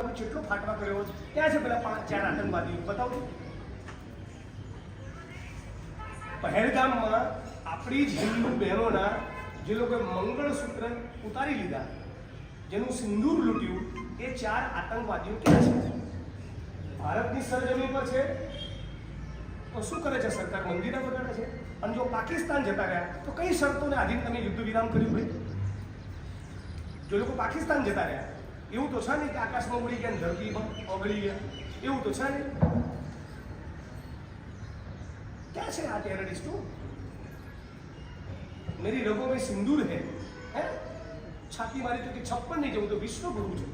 તમે કેટલો ફાટવા કર્યો ક્યાં છે પેલા પાંચ ચાર આતંકવાદીઓ. બતાવો પહેલગામમાં આપણી જ હિન્દુ બહેનોના જે લોકોએ મંગળસૂત્ર ઉતારી લીધા, જેનું સિંદૂર લૂંટ્યું એ ચાર આતંકવાદીઓ ક્યાં છે? ભારતની સરજમી પર છે? તો શું કરે છે સરકાર? મંદિરે વગાડે છે? અને જો પાકિસ્તાન જતા રહ્યા, તો કઈ શરતોને આધીન તમે યુદ્ધ વિરામ કર્યું ભાઈ? જો લોકો પાકિસ્તાન જતા રહ્યા એવું તો છે નહીં કે આકાશમાં ઉડી ગયા ને ધરતીમાં ઓગળી ગયા એવું તો છે નહીં क्या છે આ ટેરરિસ્ટો मेरी रगों में सिंदूर है हैं છાતી મારી તો કે છપ્પન નહીં જવું તો વિશ્વ ગુરુ છું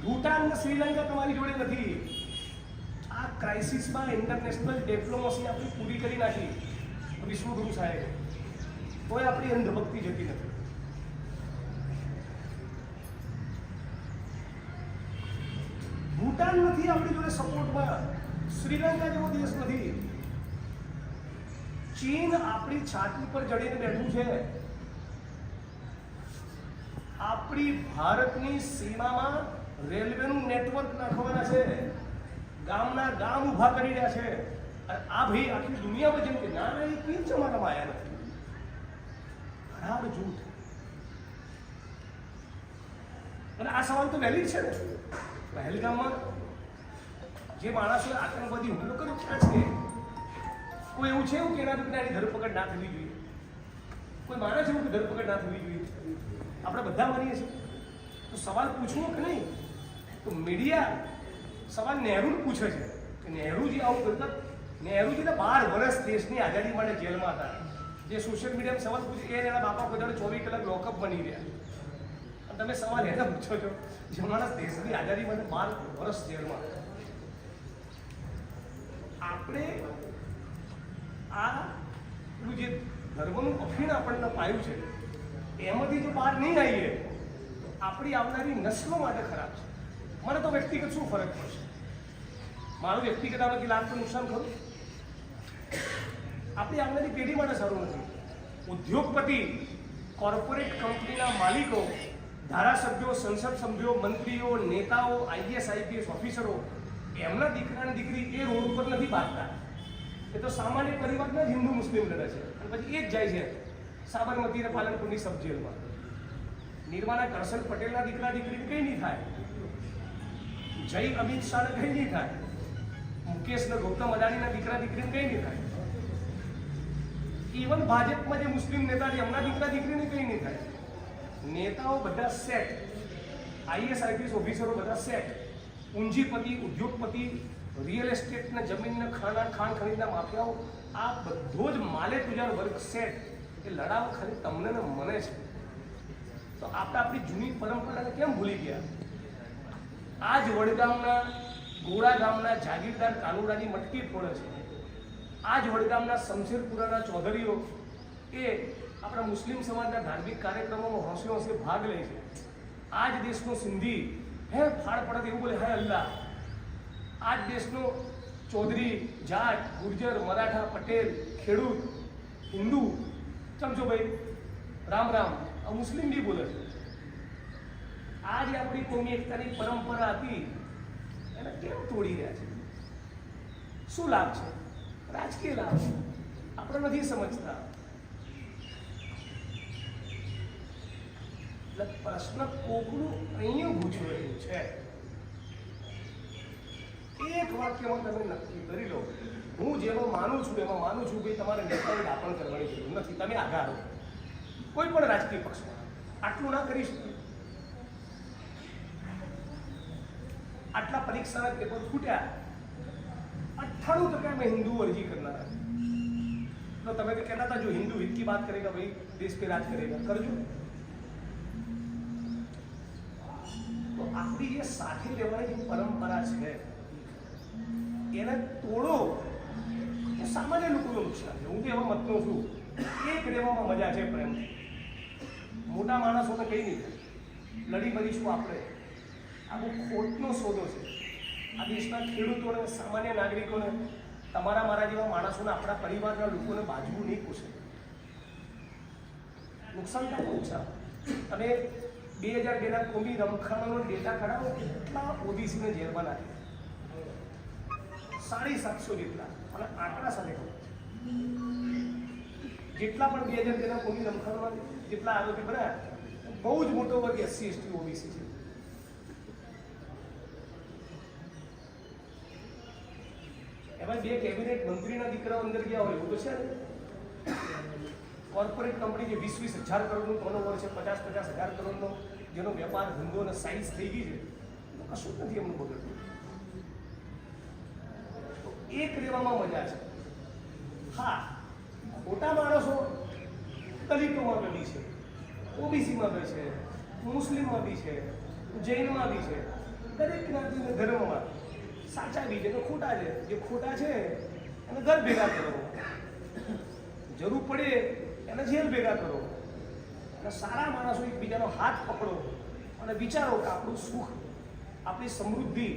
ભૂટાન ને શ્રીલંકા તમારી જોડે નથી આ ક્રાઇસિસમાં ઇન્ટરનેશનલ ડિપ્લોમસી આપણી પૂરી કરી નાખી વિશ્વગુરુ સાહેબ કોઈ આપણી અંધભક્તિ જતી નથી ભૂટાન નથી આપણી જોડે સપોર્ટમાં શ્રીલંકા જેવો દેશ નથી. ચીન આપણી છાતી પર ચડીને બેઠું છે. આપણી ભારતની સીમામાં રેલવેનું નેટવર્ક નાખવાના છે. ગામના ગામ ઊભા કરી રહ્યા છે. આ ભાઈ આખી દુનિયામાં જેમ કે ના એ કેમ જમાનામાં આવ્યા નથી. ખરાબ જૂઠ અને આ સવાલ તો વેલિડ છે ને? પહેલગામમાં જે માણસોએ આતંકવાદી હુમલો કર્યો ક્યાં છે કોઈ એવું છે એવું કે એના એની ધરપકડ ના થવી જોઈએ? કોઈ માણસ એવું કે ધરપકડ ના થવી જોઈએ? આપણે બધા માનીએ છીએ. તો સવાલ પૂછવો કે નહીં? તો મીડિયા સવાલ નહેરુ પૂછે છે કે નહેરુજી આવું કરતા નહેરુજી તો બાર વર્ષ દેશની આઝાદી માટે જેલમાં હતા. જે સોશિયલ મીડિયામાં સવાલ પૂછે કે એના બાપા કોઈ ચોવીસ કલાક લોકઅપ બની રહ્યા. અને તમે સવાલ એને પૂછો છો, જે માણસ દેશની આઝાદી માટે બાર વર્ષ જેલમાં હતા. આપણે આ જે ધર્મનું અફીણ આપણને પાયું છે, એમાંથી જો બહાર નહીં આવીએ, આપણી આવનારી નસ્લો માટે ખરાબ છે. મને તો વ્યક્તિગત શું ફરક પડશે? મારું વ્યક્તિગત આમાંથી લાભ તો નુકસાન ખરું? આપણી આવનારી પેઢી માટે સારું નથી. ઉદ્યોગપતિ કોર્પોરેટ કંપનીના માલિકો, ધારાસભ્યો, સંસદ સભ્યો, મંત્રીઓ, નેતાઓ આઈએસ આઈપીએસ ઓફિસરો એમના દીકરા અને દીકરી એ રોડ ઉપર નથી બાંધતા. એ તો સામાન્ય પરિવારના જ હિન્દુ મુસ્લિમ લડે છે. અને પછી એ જ જાય છે સાબરમતી અને પાલનપુરની સબ જેલમાં નિર્માના કરશન પટેલના દીકરા દીકરી કંઈ નહીં થાય. જય અમિત શાહ કંઈ નહીં થાય. મુકેશ ને ગૌતમ અદાણીના દીકરા દીકરીને કંઈ નહીં થાય. ઇવન ભાજપમાં જે મુસ્લિમ નેતા છે, એમના દીકરા દીકરીને કંઈ નહીં થાય. નેતાઓ બધા સેટ. આઈએસ આઈપીએસ ઓફિસરો બધા સેટ. પૂંજીપતિ, ઉદ્યોગપતિ રિયલ એસ્ટેટના જમીનના ખાના, ખાણ ખરીદના માફિયાઓ, આ બધો જ માલે તુજાર વર્ગ સેટ એ લડાવ ખાલી તમને ને મને છે. તો આપણે આપણી જૂની પરંપરાને કેમ ભૂલી ગયા? આ જ વડગામના, ગોળા ગામના જાગીરદાર કાનુડાની મટકી ફોડે છે. આ જ વડગામના શમશેરપુરાના ચૌધરીઓ એ આપણા મુસ્લિમ સમાજના ધાર્મિક કાર્યક્રમોમાં હોંશે હોંશે ભાગ લે છે. આ જ દેશનો સિંધી હે ફાળ પડે એવું બોલે, હે અલ્લાહ આ દેશનો ચૌધરી, જાટ, ગુર્જર, મરાઠા, પટેલ, ખેડૂત, હિન્દુ, સમજો ભાઈ, રામ રામ, આ મુસ્લિમ બી બોલે છે. આ જે આપણી કોમી એકતાની પરંપરા હતી, એને કેમ તોડી રહ્યા છે? શું લાભ છે? રાજકીય લાભ આપણે નથી સમજતા. એટલે પ્રશ્ન કોકનું અહીંયા ગૂંચવાયું છે. એક વાક્યમાં તમે નક્કી કરી લો. હું જેમાં માનું છું, એમાં માનું છું કે તમારે નેતાની દાપણ કરવાની જરૂર નથી. તમે આધાર કોઈ પણ રાજકીય પક્ષમાં. આટલું ના કરી શકું આટલા પરીક્ષાના પેપર ફૂટ્યા. અઠાણું ટકા મેં હિન્દુ અરજી કરનારા તો તમે કહેતા હતા, જો હિન્દુ હિત કી બાત કરેગા ભાઈ, દેશ પે રાજ કરેગા. કરજો. આપણી જે સાથે લેવાની જે પરંપરા છે, એને તોડો, એ સામાન્ય લોકોનું નુકસાન હું તો એવા મતનો છું. એક રહેવામાં મજા છે પ્રેમ. મોટા માણસોને કઈ નહીં. લડી મરીશું આપણે. આ બહુ ખોટનો સોદો છે. આ દેશના ખેડૂતોને, સામાન્ય નાગરિકોને, તમારા મારા જેવા માણસોને, આપણા પરિવારના લોકોને બાજવું નહીં પૂછે. નુકસાન થાય નુકસાન અને બે હજાર બેના કોમી રમખાણાનો ડેટા કઢાવો કેટલા ઓબીસીને જેલમાં નાખ્યા સાડી સાતસો જેટલા અને આંકડા સાથે જેટલા પણ બે હજાર બેના કોમી રમખાણોમાં જેટલા આરોપી બનાવ્યા બહુ જ મોટો વર્ગ એસસી, એસટી, ઓબીસી છે. એમાં બે કેબિનેટ મંત્રીના દીકરાઓ અંદર ગયા હોય, એવું તો છે ને? કોર્પોરેટ કંપની જે વીસ વીસ હજાર કરોડનું ટર્નઓવર છે પચાસ પચાસ હજાર કરોડનો, જેનો વેપાર ધંધો અને સાઇઝ થઈ ગઈ છે, તો કશું નથી એમનું બગડતું. તો એક રહેવામાં મજા છે. હા મોટા માણસો દલિતોમાં બની છે, ઓબીસીમાં બી છે, મુસ્લિમમાં બી છે, જૈનમાં બી છે, દરેક જ્ઞાતિના ધર્મમાં સાચા બી છે તો ખોટા છે. જે ખોટા છે, એને ઘર ભેગા કરો. જરૂર પડે એને જેલ ભેગા કરો. અને સારા માણસો એકબીજાનો હાથ પકડો અને વિચારો કે આપણું સુખ, આપણી સમૃદ્ધિ,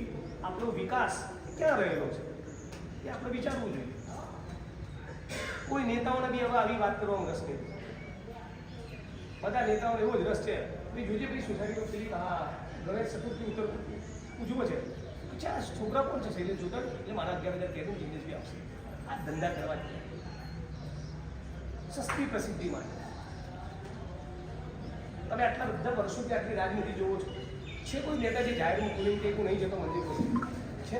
આપણો વિકાસ ક્યાં રહેલો છે? એ આપણે વિચારવું જોઈએ. કોઈ નેતાઓને બી હવે આવી વાત કરવામાં રસ નહીં બધા નેતાઓને એવો જ રસ છે. ભાઈ જોજે ભાઈ સોસાયટીમાં પેલી, હા, ગણેશ ચતુર્થી ઉત્તર ઉજવો છે. ચાર છોકરા કોણ છે શૈલેષ જોતર એટલે મારા અગિયાર હજાર કહેતું જિંદગી બી આવશે આ ધંધા કરવા સસ્તી પ્રસિદ્ધિ માટે તમે આટલા બધા વર્ષોથી આટલી રાજનીતિ જોવો છો. છે કોઈ નેતા જે જાહેરમાં બોલીને કે નહીં જતો મંદિર છે?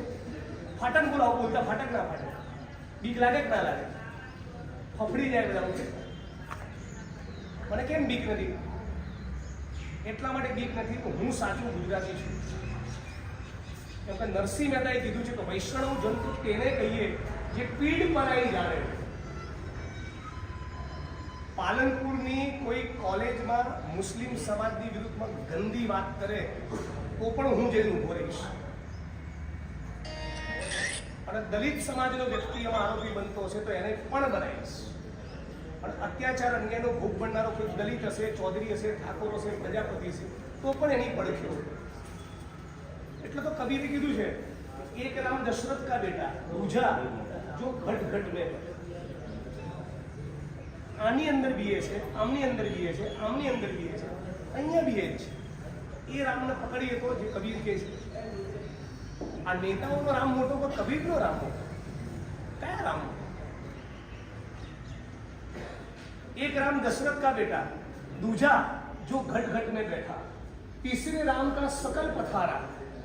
ફાટક બોલાવો, બોલતા ફાટક ના ફાટક બીક લાગે કે ના લાગે? ફફડી જાય બધા મને કેમ બીક નથી? એટલા માટે બીક નથી કે હું સાચું ગુજરાતી છું. કેમ કે નરસિંહ મહેતાએ કીધું છે કે વૈષ્ણવ જંતુ તેને કહીએ જે પીડ પરાઈ જાણે. પાલનપુરની કોઈ કોલેજમાં મુસ્લિમ સમાજની વિરુદ્ધમાં ગંદી વાત કરે, તો પણ હું જઈને ઊભો રહીશ. અને દલિત સમાજનો વ્યક્તિ એમાં આરોપી બનતો હશે તો એને પણ બનાવીશ. અને અત્યાચાર અન્યાયનો ભોગ બનનારો કોઈ દલિત હશે, ચૌધરી હશે, ઠાકોર હશે, પ્રજાપતિ હશે, તો પણ એની પડખ્યો એટલે તો કબીરે કીધું છે એક રામ દશરથ કા બેટા રૂજા જો ઘટ ઘટ में આની અંદર બીએ છે આમની અંદર બીએ છે આમની અંદર બીએ છે અહીંયા બીએ છે એ રામને પકડીએ તો જે કબીર કે છે આ નેતાઓનો રામ મોટો પણ કબીરનો રામ મોટો કયા રામ एक राम दशरथ का बेटा दूजा जो घट घट में बैठा तीसरे राम का सकल पथारा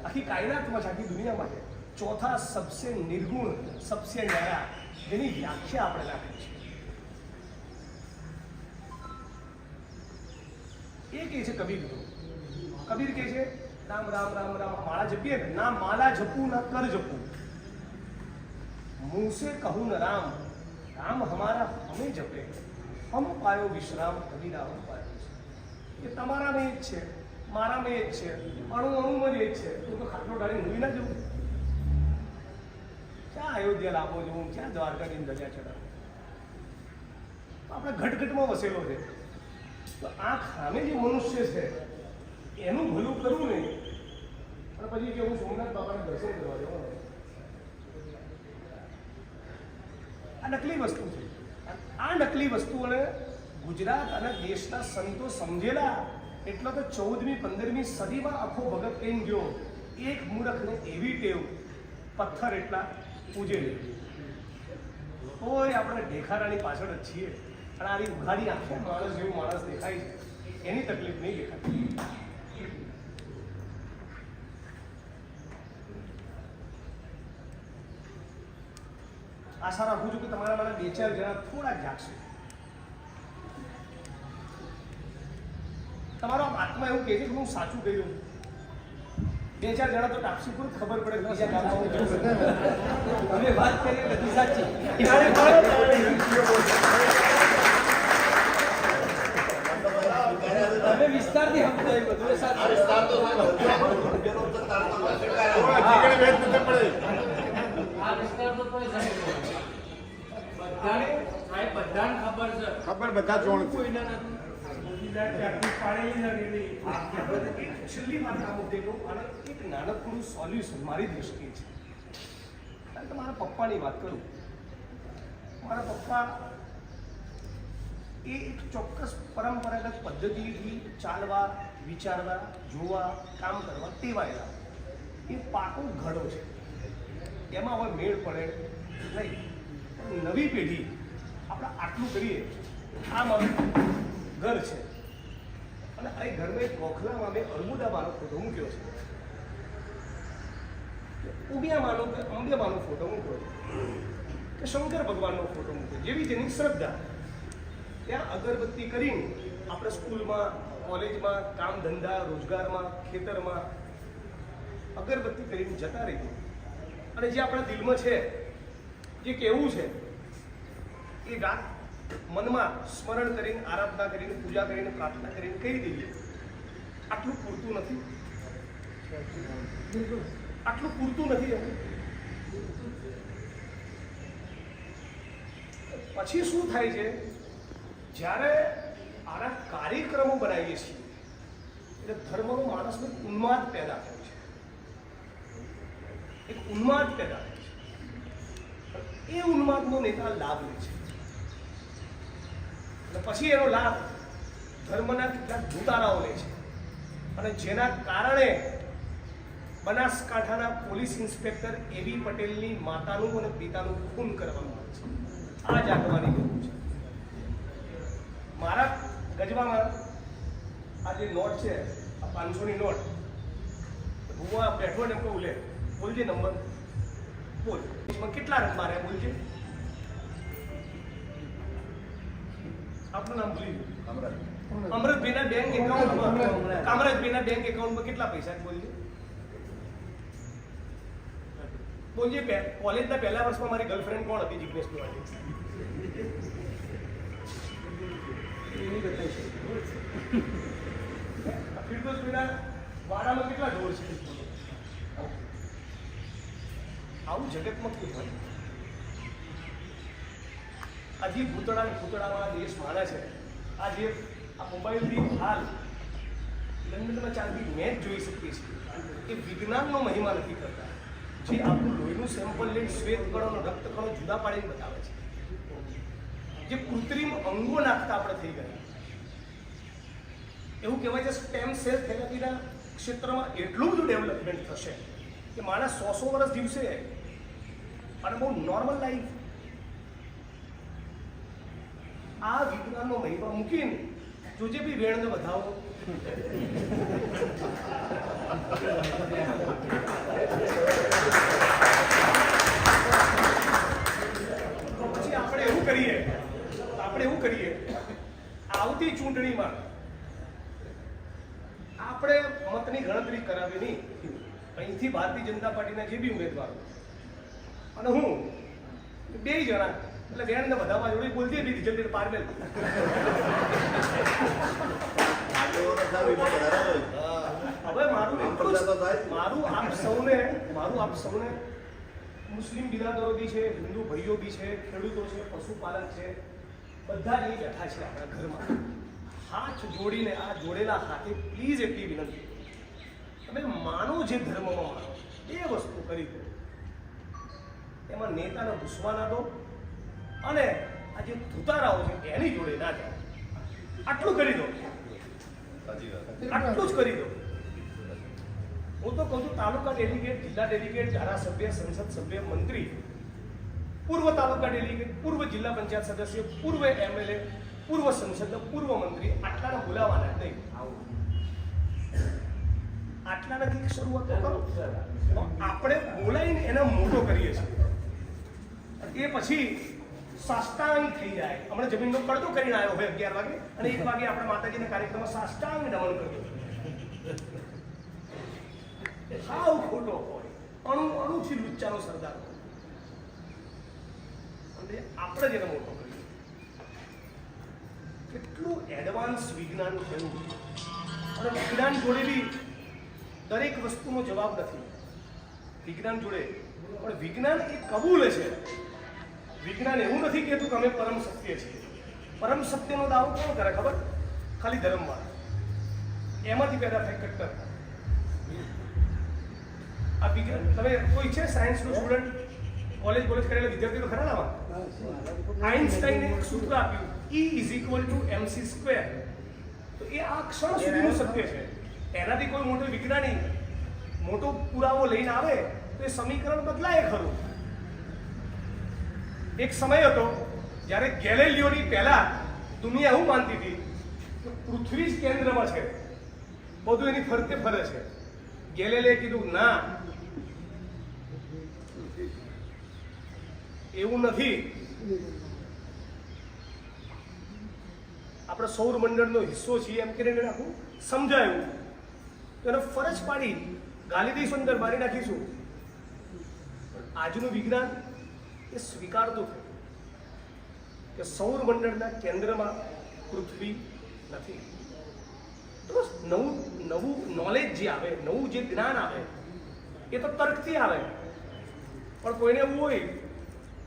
आखिर कायनात मज़ा की दुनिया में चौथा सबसे निर्गुण सबसे नया જેની વ્યાખ્યા આપણે રાખી છે એ કે છે કબીર તો કબીર કહે છે, રામ રામ રામ રામ, માળા જપીએ ને, ના માળા જપું, ના કર જપું. મુસે કહું ન, રામ રામ હમારા હમે જપે. હમ પાયો વિશ્રામ કબીરાઓ પાયો છે. એ તમારામાં એ જ છે, મારામાં એ જ છે, અણુ અણુમાં જ એ જ છે. તું તો ખાટલો ઢાળી હું ના જવું. ક્યાં અયોધ્યા લાભો જવું ક્યાં દ્વારકા ની દરિયા ચડાવું આપણે ઘટઘટમાં વસેલો છે. તો આ ખામે જે મનુષ્ય છે, એનું ભલું કરવું નહીં. અને પછી કે હું સોમનાથ બાબાને દર્શન કરવા જવાનું. આ નકલી વસ્તુ છે. આ નકલી વસ્તુઓને ગુજરાત અને દેશના સંતો સમજેલા. એટલો તો ચૌદમી, પંદરમી સદીમાં આખો ભગત કહીને ગયો, એક મૂર્ખને એવી ટેવ, પથ્થર એટલા પૂજેલી તોય આપણે ઢેખારાની પાછળ જ છીએ. અને આવી ઉઘાડી આંખે માણસ જેવું માણસ દેખાય છે. એની તકલીફ નહીં દેખાતી આશા રાખું છું કે તમારા મારા બે ચાર જણા થોડાક જાગશે. તમારો આત્મા એવું કહે છે કે હું સાચું કહી રહ્યું બે ચાર જણા તો ટાપસી પૂરું ખબર પડે. અમે વાત કરીએ બધી સાચી ત્યારે પણ તમે વિસ્તારથી સમજો એ બધું એ સાચું આ વિસ્તાર તો કોઈ બધાને આ બધાને ખબર છે. ખબર બધા જોણ છે. કોઈને નથી. નાનકડું સોલ્યુશન મારી દ્રષ્ટિએ છે. કારણ મારા પપ્પાની વાત કરું. મારા પપ્પા એ એક ચોક્કસ પરંપરાગત પદ્ધતિથી ચાલવા, વિચારવા, જોવા, કામ કરવા ટેવાયેલા. એ પાકો ઘડો છે. એમાં હવે મેળ પડે નહીં. નવી પેઢી આપણે આટલું કરીએ, આ મારું ઘર છે. અને એ ઘરમાં એક ગોખલામાં મેં અર્બુદામાનો ફોટો મૂક્યો છે. ઉમિયામાનો કે અંબેમાનો ફોટો મૂક્યો છે. કે શંકર ભગવાનનો ફોટો મૂક્યો જેવી જેની શ્રદ્ધા. ત્યાં અગરબત્તી કરીને આપણે સ્કૂલમાં, કોલેજમાં, કામ ધંધા, રોજગારમાં, ખેતરમાં અગરબત્તી કરીને જતા રહીએ. અને જે આપણા દિલમાં છે, જે કેવું છે, એ રાત મનમાં સ્મરણ કરીને, આરાધના કરીને, પૂજા કરીને, પ્રાર્થના કરીને કહી દઈએ. આટલું પૂરતું નથી. આટલું પૂરતું નથી પછી શું થાય છે? જ્યારે આના કાર્યક્રમો બનાવીએ છીએ, એટલે ધર્મનો માણસનો ઉન્માદ પેદા થાય છે. એક ઉન્માદ પેદા થાય છે. એ ઉન્માદનો નેતા લાભ લે છે. અને પછી એનો લાભ ધર્મના કેટલાક ભૂતારાઓ લે છે. અને જેના કારણે બનાસકાંઠાના પોલીસ ઇન્સ્પેક્ટર એવી પટેલની માતાનું અને પિતાનું ખૂન કરવામાં આવે છે. આ જ આગવાની જરૂર છે. મારા ગજવામાં આ જે નોટ છે આ પાંચસોની નોટ આ બેઠો ને કહું લે બોલજે નંબર બોલ. એમાં કેટલા રંગ મારે બોલજે આપનું નામ ભૂલી ગયું. અમૃતભાઈના બેંક એકાઉન્ટમાં કામરાજભાઈના બેંક એકાઉન્ટમાં કેટલા પૈસા બોલજે બોલજે કોલેજના પહેલા વર્ષમાં મારી ગર્લફ્રેન્ડ કોણ હતી જિગ્નેશ તિવારી? કેટલા ઢોર છે? આવું જગતમાં કેવું હોય? આ જે ભૂતળા ભૂતળામાં માને છે, આ જે આ મોબાઈલથી હાલ લંડનમાં ચાલતી જોઈ શકીએ એ વિજ્ઞાનનો મહિમા નથી કરતા. જે આપણું લોહીનું સેમ્પલ લઈને શ્વેત કણો રક્ત કણો જુદા પાડીને બતાવે છે. જે કૃત્રિમ અંગો નાખતા આપણે થઈ ગયા. એવું કહેવાય છે, સ્ટેમ સેલ થેરાપીના ક્ષેત્રમાં એટલું બધું ડેવલપમેન્ટ થશે કે માણસ સો સો વર્ષ જીવશે અને બહુ નોર્મલ લાઈફ આ વિજ્ઞાનનો મહિમા મૂકીને જોજે બી વેણને વધાવો. પછી આપણે એવું કરીએ, આપણે એવું કરીએ, આવતી ચૂંટણીમાં આપણે મતની ગણતરી કરાવી નહીં. અહીંથી ભારતીય જનતા પાર્ટીના જે બી ઉમેદવારો. અને હું બે જણા એટલે બેનને બધામાં જોડી બોલતી હતી રિઝલ્ટ પારમેલ હવે મારું મારું આપ સૌને મારું આપ સૌને મુસ્લિમ બિરાદરો બી છે હિન્દુ ભાઈઓ બી છે ખેડૂતો છે પશુપાલક છે બધા જ બેઠા છે આપણા ઘરમાં. હાથ જોડીને આ જોડેલા હાથે પ્લીઝ એટલી વિનંતી. તમે માનો જે ધર્મમાં માનો એ વસ્તુ કરી દો. એમાં નેતાને ઘૂસવા ના દો અને આ જે ધુતારાઓ છે એની જોડે ના જાઓ આટલું કરી દો. આટલું જ કરી દો. હું તો કહું છું તાલુકા ડેલિગેટ જિલ્લા ડેલિગેટ ધારાસભ્ય સંસદ સભ્ય મંત્રી પૂર્વ તાલુકા ડેલિગેટ પૂર્વ જિલ્લા પંચાયત સદસ્ય પૂર્વ એમએલએ પૂર્વ સંસદ પૂર્વ મંત્રી આટલાને બોલાવાના નહીં નહીં. આટલાનાથી શરૂઆત તો કરો. આપણે બોલાવીને એને મોટો કરીએ છીએ. એ પછી સાષ્ટાંગ થઈ જાય. હમણાં જમીનનો પડદો કરીને આવ્યો હોય અગિયાર વાગે, અને એક વાગે આપણે માતાજીના કાર્યક્રમમાં સાષ્ટાંગ નમન કર્યો સાવ ખોટો હોય. અણુ અણુથી લુચ્ચાનો સરદાર હોય. અને આપણે જ એને મોટો કરીએ કેટલું એડવાન્સ વિજ્ઞાન થયું. અને વિજ્ઞાન જોડે બી દરેક વસ્તુનો જવાબ નથી. વિજ્ઞાન જોડે. પણ વિજ્ઞાન એ કબૂલ છે. વિજ્ઞાન એવું નથી કહેતું કે અમે પરમ સત્ય છીએ. પરમ સત્યનો દાવો કોણ કરે ખબર? ખાલી ધર્મમાં. એમાંથી પેદા થાય કટ્ટર. આ વિજ્ઞાન, તમે કોઈ છે સાયન્સનો સ્ટુડન્ટ? કોલેજ કોલેજ કરેલા વિદ્યાર્થીઓ ખરા ને આઈન્સ્ટાઈને એક સૂત્ર આપ્યું E is equal to MC square તો એ આ ક્ષણ સુધીનું સત્ય છે. એનાથી કોઈ મોટો વિજ્ઞાની મોટો પુરાવો લઈને આવે તો એ સમીકરણ બદલાય ખરું. એક સમય હતો જ્યારે ગેલેલિયોની પહેલા દુનિયા એવું માનતી હતી કે પૃથ્વી જ કેન્દ્રમાં છે. બધું એની ફરતે ફરે છે. ગેલેલે કીધું, ના, એવું નથી. આપણે સૌર મંડળનો હિસ્સો છીએ એમ કરીને આખું સમજાયું. તો એને ફરજ પાડી ગાલી દઈશું અંદર મારી નાખીશું. પણ આજનું વિજ્ઞાન એ સ્વીકારતું થયું કે સૌરમંડળના કેન્દ્રમાં પૃથ્વી નથી. તો નવું નવું નોલેજ જે આવે, નવું જે જ્ઞાન આવે, એ તો તર્કથી આવે. પણ કોઈને એવું હોય,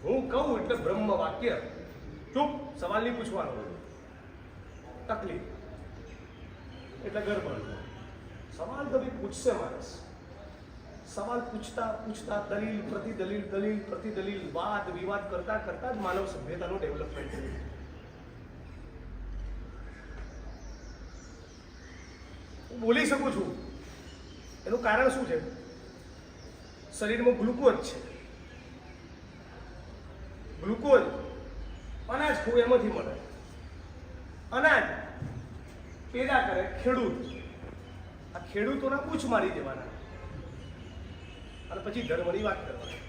હું કહું એટલે બ્રહ્મ વાક્ય ચૂપ સવાલ નહીં પૂછવાનો તકલીફ. એટલે ગરબડ. સવાલ તો પૂછશે માણસ સવાલ પૂછતા પૂછતા દલીલ પ્રતિ દલીલ દલીલ પ્રતિ દલીલ વાદ વિવાદ કરતા કરતા જ માનવ સભ્યતાનું ડેવલપમેન્ટ થયું હું બોલી શકું છું એનું કારણ શું છે? શરીરમાં ગ્લુકોઝ છે। ગ્લુકોઝ અનાજ ખૂબ એમાંથી મળે. અનાજ પેદા કરે ખેડૂત. આ ખેડૂતોના પૂછ મારી દેવાના. અને પછી ધર્મની વાત કરવાની.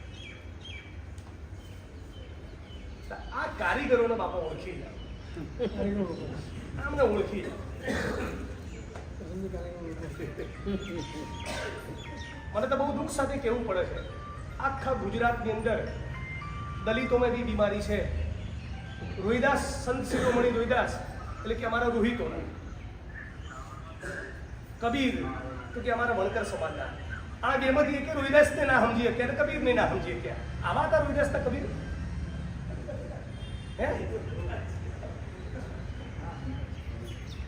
આ કારીગરોને બાપા ઓળખી જાય આમને ઓળખી જાય મને તો બહુ દુઃખ સાથે કહેવું પડે છે. આખા ગુજરાતની અંદર દલિતોમાં બી બીમારી છે. રોહિદાસ, સંત શિરોમણી રોહિદાસ, એટલે કે અમારા રોહિતોના. કબીર, તો કે અમારા વણકર સમાજના. આ ગેમથી એક રોહિદાસને ના સમજીએ શક્યા અને કબીરને ના સમજી શક્યા આવા હતા રોહિદાસના કબીર. હે?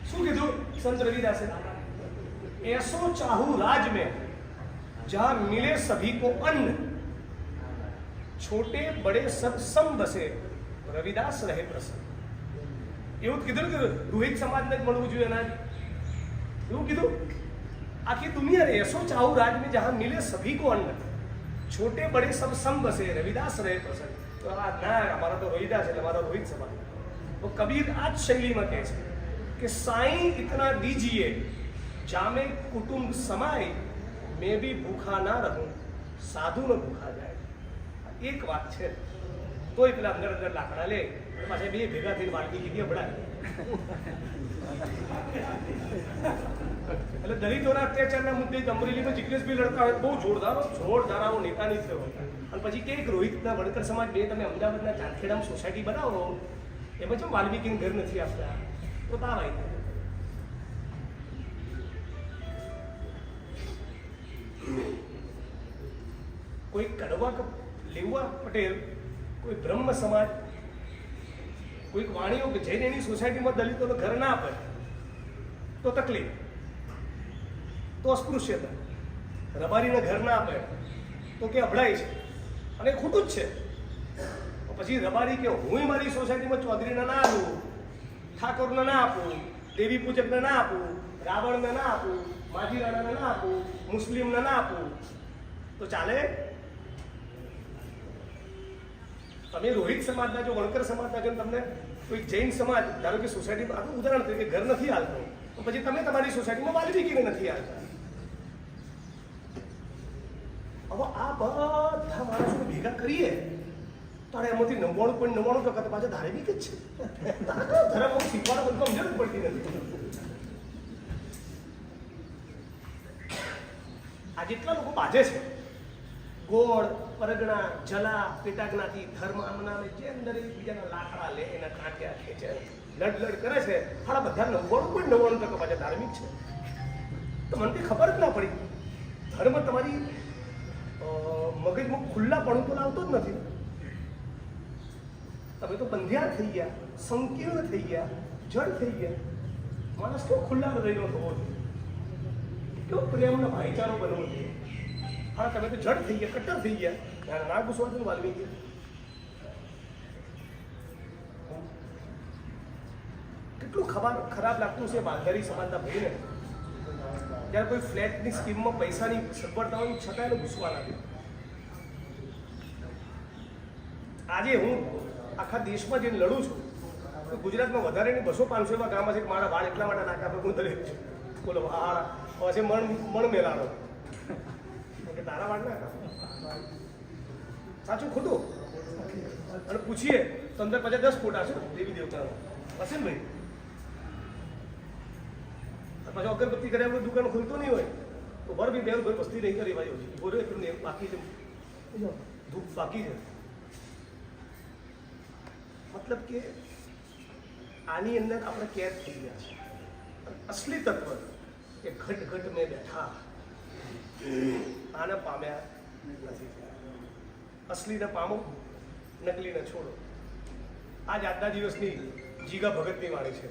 શું કીધું? સંત રવિદાસે? એસો ચાહુ રાજ મેં જહાં મિલે સભી કો અન્ન. છોટે બડે સત્સંગ બસે, રવિદાસ રહે પ્રસન્ન. એવું કીધું કે રોહિત સમાજને જ મળવું જોઈએ અનાજ એવું કીધું? આખી दुनिया ने ऐसो चाहू राज में जहाँ मिले सभी को अन्न छोटे बड़े सब રવિદાસ રહે रविदास रहे તો આ ના, અમારા તો રોહિદાસ એટલે મારો રોહિત સમાન તો કબીર આ જ શૈલીમાં કહે છે કે, સાઈ ઇતના દીજીએ, જામે કુટુંબ સમાય, મેં બી ભૂખા ના રહું સાધુ ન ભૂખા જાય. એક વાત છે. તોય પેલા અંદર અંદર લાકડા લે, પાછા બે ભેગા થઈને વાટકી કીધી, હમણાં. એટલે દલિતોના અત્યાચારના મુદ્દે અમરેલીમાં જિગ્નેશભાઈ લડતા હોય બહુ જોરદાર જોરદાર આવો નેતા નહીં થયો. અને પછી કે રોહિતના વડકર સમાજ બે તમે અમદાવાદના ચાંદખેડામાં સોસાયટી બનાવો, એમાં છે વાલ્મીકીને ઘર નથી આપતા તો તાર આવી કોઈ કડવા લેવા પટેલ, કોઈ બ્રહ્મ સમાજ કોઈક વાણીઓ કે જઈને એની સોસાયટીમાં દલિતોને ઘર ના આપે, તો તકલીફ. તો અસ્પૃશ્યતા. રબારીને ઘર ના આપે, તો કે અભડાય છે. અને એ ખોટું જ છે. પછી રબારી કે હું મારી સોસાયટીમાં ચૌધરીને ના આપું, ઠાકોરને ના આપું, દેવી પૂજકને ના આપું, રાવણને ના આપું, માજી રાણાને ના આપું, મુસ્લિમને ના આપું. તો ચાલે? તમે રોહિત સમાજના જો વણકર સમાજના જો તમને? કોઈ જૈન સમાજ, ધારો કે સોસાયટીમાં આપણું ઉદાહરણ તરીકે ઘર નથી હાલતો. પછી તમે તમારી સોસાયટીમાં વાલ્મીકીને નથી હાલતા? હવે આ બધા માણસોને ભેગા કરીએ તારે એમાંથી નવ્વાણું પોઈન્ટ નવ્વાણું ટકા તો પાછા ધાર્મિક જ છે. ધર્મ શીખવાનો બધું સમજણ જ પડતી નથી. આ જેટલા લોકો બાજે છે, ગોળ પરગણા, જલા પેટાગનાથી ધર્મ આમ નામે જે અંદર એકબીજાના લાકડા લે, એના કાંટ્યા ખેંચે લડ લડ કરે છે. હારા બધા નવ્વાણું પણ નવ્વાણું ટકા પાછા ધાર્મિક છે. તો મને ખબર જ ના પડી. ધર્મ તમારી મગજમાં મગજમાં ખુલ્લાપણું તો લાવતો જ નથી. તમે તો બંધિયા થઈ ગયા, સંકીર્ણ થઈ ગયા, જડ થઈ ગયા. માણસ કેવો ખુલ્લા હૃદયનો થવો જોઈએ. કેવો પ્રેમનો ભાઈચારો બનવો જોઈએ. હા, તમે તો જડ થઈ ગયા, કટ્ટર થઈ ગયા. ના ના વાલવી ગયા. કેટલું ખબર, ખરાબ લાગતું છે માલધારી સમાજના ભાઈને. જ્યારે કોઈ ફ્લેટની સ્કીમમાં પૈસાની સગવડતા હોય છતાં એને ગુસ્સો ના આજે હું આખા દેશમાં જઈને લડું છું, તો ગુજરાતમાં વધારે ને બસો પાંચસો એવા ગામ છે મારા વાળ એટલા માટે પર હું દરેક છું. બોલો, હા પછી મણ મણ મેલાનો. કે તારા વાળ ના સાચું ખોટું? અને પૂછીએ તો અંદર પછી દસ ફોટા છે દેવી દેવતાનો હશે ને ભાઈ? પછી અગરબત્તી કર્યા વગર દુકાન ખુલતું નહીં હોય તો વર બી બેન કોઈ વસ્તી નહીં કરી ભાઈ ઊભો રહ્યો એટલું નહીં બાકી છે. ધૂપ બાકી છે. મતલબ કે આની અંદર આપણે કેદ થઈ ગયા છે. અસલી તત્વ કે ઘટ ઘટ મેં બેઠા. આને પામ્યા નથી. અસલીને પામો નકલીને છોડો. આજ આજના દિવસની જીગા ભગતની વાણી છે.